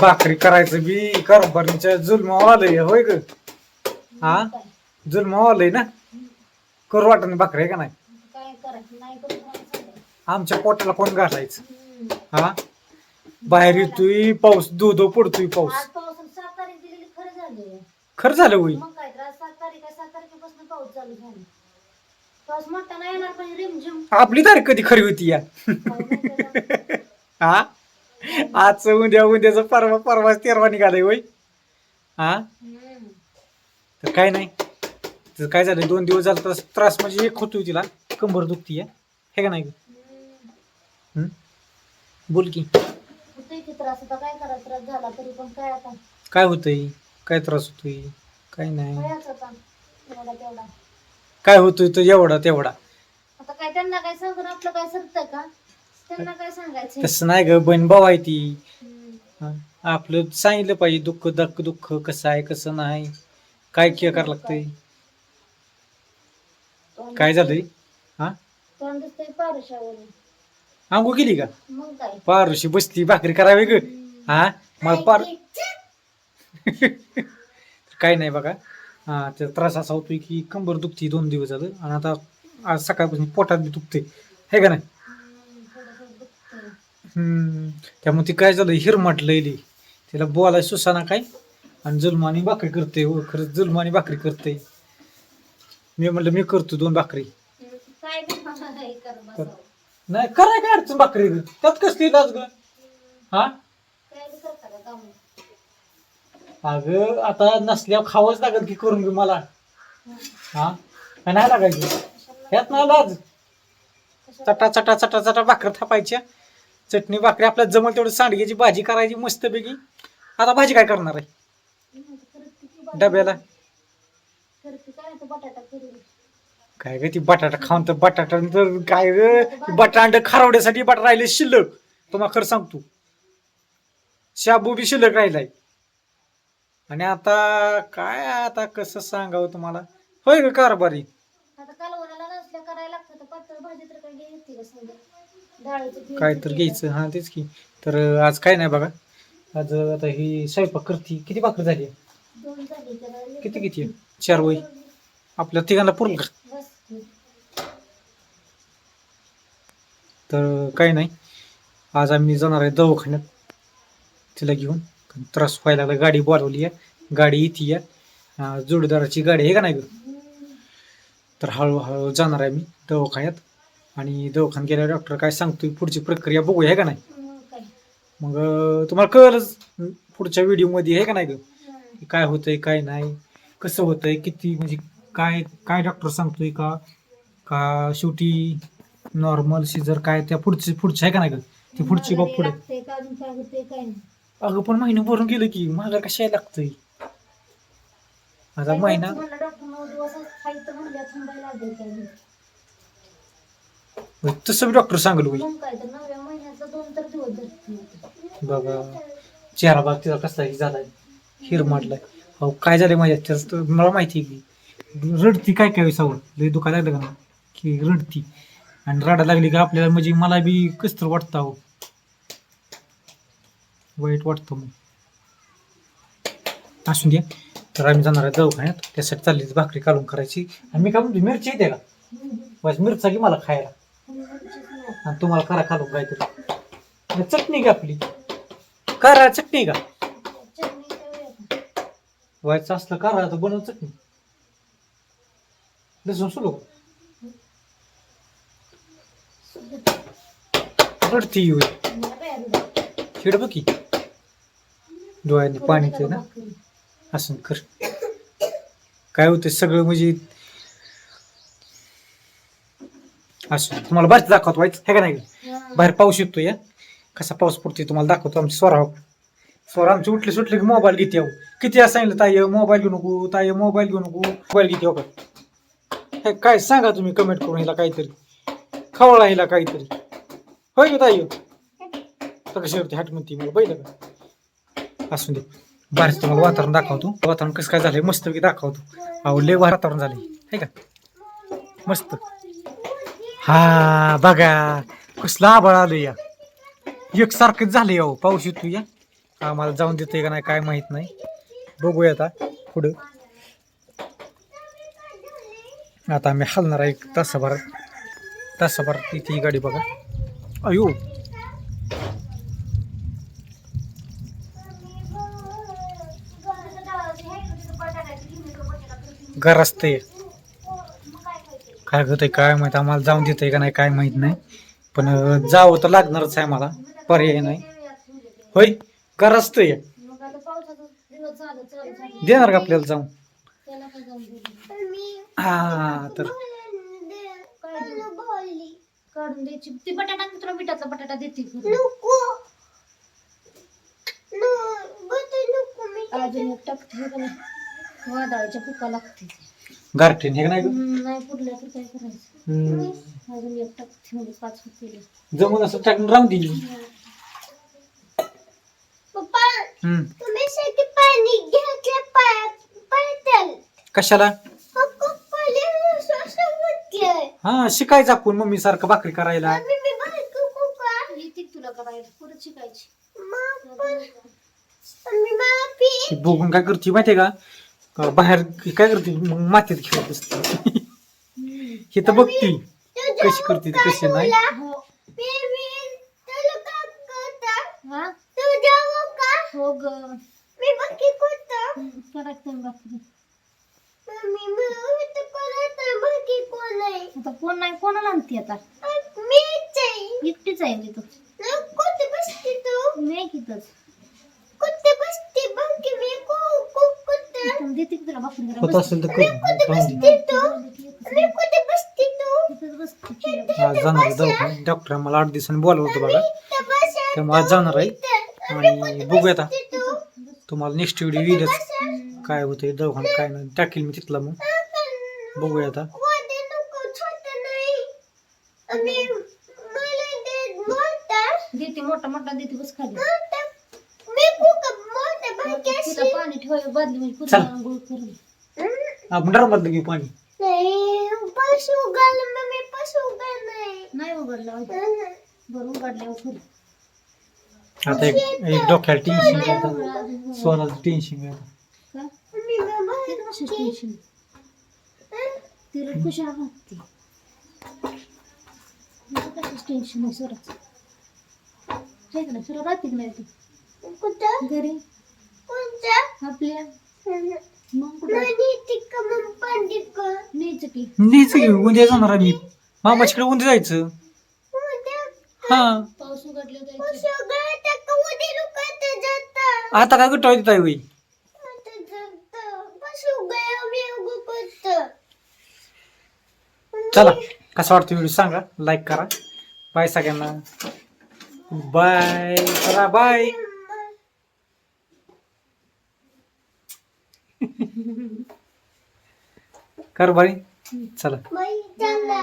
भाकरी करायचं बी कारभारीच्या जुलमा आलंय होय ग? हा? जुलमा आलंय ना? करू वाटत भाकरी आहे का नाही. आमच्या पोटाला कोण घालायचं. हा? बाहेर येतोय पाऊस दो दो पडतोय पाऊस. खरं झाले. खरं झालं होई मग काय तर आज सात तारीख आहे सात तारखेपासून पाऊस चालू झाला. पाऊस मोठा नाही येणार पण रिमझिम. आपली तारीख कधी खरी होती या? हा? आज उद्या उद्याचं परवा परवा तेरवा निघालाय होय. हा. तर काय नाही. तर काय झालं दोन दिवस झाला त्रास त्रास म्हणजे एक होतोय तिला. कंबर दुखती हे का नाही? बोल की. होतोय त्रास. काय करा त्रास झाला तरी पण काय आता? काय होतंय? काय त्रास होतोय? काय नाही. काय होतोय तर एवढा तेवढा. आता काय त्यांना काय सांगून आपलं काय सरतंय का? त्यांना काय सांगायचं तसं नाही ग बहीण भाऊ आहे ती. हम्म. हा. आपलं सांगितलं पाहिजे दुःख दक्क दुःख कसं आहे कसं नाही. काय केअर करावं लागतंय? तोंड काय झालंय? हा? तोंड दिसतंय पारुशावरून आंघोळ केली का? मग काय? पारुशी बसती भाकरी करावी ग. हा? मला पार काय नाही बघा. हा त्याचा त्रास असा होतोय की कंबर दुखती दोन दिवस झालं. आणि आता आज सकाळपासून पोटात बी दुखते हे का नाही. हम्म. त्यामुळे ती काय झालं हिर म्हटलेली तिला बोलाय सुसाना काय? आणि जुलमानी भाकरी करते हो खरंच जुलमानी भाकरी करते. मी म्हटलं मी करतो दोन भाकरी. काय नाही कराय काय अडचण भाकरी? त्यात कसली लाज ग? हा? अग अगं आता नसल्यावर खावंच लागेल की करून घे मला. हा? काय नाही लागायचं. ह्यात नाही लाज. चटा चटा चटा चटा भाकर थापायच्या. चटणी भाकरी आपल्याला जमल तेवढं सांडग्याची भाजी करायची मस्तपैकी. आता भाजी काय करणार आहे? डब्याला? काय ग ती बटाटा खाऊन तर बटाटा तर काय ग? ती बटाटा अंड खारवड्यासाठी बटाटा राहिले शिल्लक. तुम्हाला खरं सांगतो. शाबू बी शिल्लक राहिलाय. आणि आता काय आता कसं सांगावं तुम्हाला? होय ग कारभारी आता कालवणाला नसल्या करायला लागतं तर पातळ भाजी तर काय घ्यायची का समजा डाळीचं पीठ काय तर घ्यायचं हा तेच की. तर आज काय नाही बघा. आज आता ही स्वयंपाक करती. किती भाकर झाली? किती किती? आहे? चार वय. आपल्या तिघांना पुरल का. तर काही नाही. आज आम्ही जाणार आहे दवाखान्यात. तिला घेऊन. त्रास व्हायला लागला. गाडी बोलवली आहे. गाडी येते आहे. जोडदाराची गाडी आहे का नाही ग? तर हळूहळू जाणार आहे मी दवाखान्यात. आणि दवाखान्यात गेल्यावर डॉक्टर काय सांगतोय? पुढची प्रक्रिया बघूया का नाही? मग तुम्हाला कळलंच पुढच्या व्हिडिओमध्ये आहे का नाही ग? काय होतंय काय नाही? कसं होतंय? किती म्हणजे काय काय डॉक्टर सांगतोय का? का शेवटी नॉर्मल सीझर काय? त्या पुढची पुढची आहे का नाही ग? ती पुढची बाब पुढे. अगं पण महिना भरून गेलं की मला कशाला लागतंय? आता महिना करायचं म्हणलं डॉक्टर नऊ दिवस खायचं म्हणलं थांबायला लागेल काय नाही. होय, तसं बी डॉक्टर सांगल होई मग काय तर नवव्या महिन्याचा दोन तर दिवस धरतील बघा चेहरा बाग तिचा कसा हे झालाय हिर मारलाय अहो काय झालंय माझ्या त्याच मला माहिती आहे की रडती काय काय सवड लय दुखायला लागलं का ना की रडती. आणि रडा लागली का आपल्याला? म्हणजे मला बी कसं तर वाटतं अहो. वाईट वाटतं मग. असून द्या. तर आम्ही जाणार आहे दवाखान्यात. त्यासाठी चालली भाकरी काढून करायची. आणि मी काय म्हणतो मिरची येते का? बस मिरचा की मला खायला. आणि तुम्हाला करा खालून काहीतरी आणि चटणी का आपली. करा चटणी का व्हायचं असलं करा तर बनव चटणी. लसूण सुलो रडती येऊ. हिड बघी डोळ्याने पाणी ते ना? असं कर. काय होतं सगळं म्हणजे असं. तुम्हाला बाहेर दाखवतो व्हायचं हे का नाही? बाहेर पाऊस येतो या कसा पाऊस पडतोय तुम्हाला दाखवतो आमच्या स्वरा. स्वर आमची उठले सुटले की मोबाईल घेते अहो. किती असं सांगितलं ताई मोबाईल घेऊ नको ताई मोबाईल घेऊ नको मोबाईल घेते का? हे काय सांगा तुम्ही कमेंट करून हिला काहीतरी. खवळा हिला काहीतरी. होय का ताई? तर कशी होती हट म्हणते मला बैल का? असू दे. बाहेरचं तुम्हाला वातावरण दाखवतो. वातावरण कसं काय झालंय मस्त दाखवतो. अहो वातावरण झालंय. हे का? मस्त. हा बघा कसला आबाळ आलं या. एकसारखंच झालं अहो पाऊस येतो या. आम्हाला जाऊन देतोय का नाही काय माहीत नाही. बघूया आता पुढं. आता आम्ही हलणार आहे एक तासाभर. तासाभर इथे ही गाडी बघा. अयो. गरजते काय होतंय काय माहीत आम्हाला जाऊन देतंय का नाही काय माहीत नाही. पण अं, जावं तर लागणारच आहे मला पर्याय नाही. होय? घर तू मग आता पावसाचा दिवस चालू देणार का आपल्याला जाऊन? त्याला जाऊन हा तर. काढून द्यायची ती बटाटा मित्र मिठाचा बटाटा देते अजून एक टाकते हे का नाही वादळाच्या फुका लागते. गारठीन हे का नाही? हम्म, नाही पुरल्या तर काय करायचं? हम्म. अजून एक टाकते पाच फुकेले जमून असं टाकून राहून दिली पप्पा हम्म. कशाला? हा शिकायचं आपण मम्मी सारखं भाकरी करायला. मी मी बायको कुका येते तुला करायला परत शिकायची. मी माफी. ती बघून काय करते माहितीये का का? बाहेर काय करते? मग मातीत खेळत असते हे तर बघती. कशी करते ती कशी नाही? हो. हा? ग. मी बाकी बाकी कोण आहे? आता कोण नाही कोणाला आणते आता? मीच आहे. एकटीच आहे मी तो ना कुठे बसते तू. मी ऐकितच कुठे बसते बाकी मी को को कुठे इथून देते की तुला होत असेल तर कर तू तू. आज जाणार आहे दवाखान्यात. डॉक्टर मला आठ दिवसांनी बोलवलं होतं बघा. त्यामुळे आज जाणार आहे. आणि बघूया आता. तू तुम्हाला नेक्स्ट व्हिडिओ येईलच. काय होतंय दवाखान्यात काय नाही. टाकील मी तिथला मग. बघूया आता. वादे नको छोट नाही. आणि मला दे मोठा देते मोठा मोठा देते बस खाली मोठा मी कुक मोठा बाकी तिला अशी पाणी ठेवायला बादली म्हणजे चल. पुन्हा आंघोळ करून आपण डरमधलं घेऊ पाणी. नाही पशु गाल मम्मी पशु गाल नाही. नाही उघडलं बरं उघडल्यावर खरं आता एक एक डोक्याला टेन्शन घेतात स्वराचं टेन्शन घेतात का? मम्मी बाबा तिला कशाच टेन्शन तिला कशा राहते कशाच टेन्शन आहे स्वराचं? आहे का नाही? स्वरा राहते की नाही तू? कुठं? घरी? कोणतं आपल्या. मग कुठं? नाही मग पाणी का न्यायचं की. नीच घेऊ उद्या जाणार मी मामाच्याकडे उद्या जायचं. हा. पाऊस जायचं आता काय कुठं येत आहे होई चला कसा वाटतो व्हिडिओ सांगा? लाईक करा. बाय सगळ्यांना. बाय करा बाय कर बाई. चला. चला.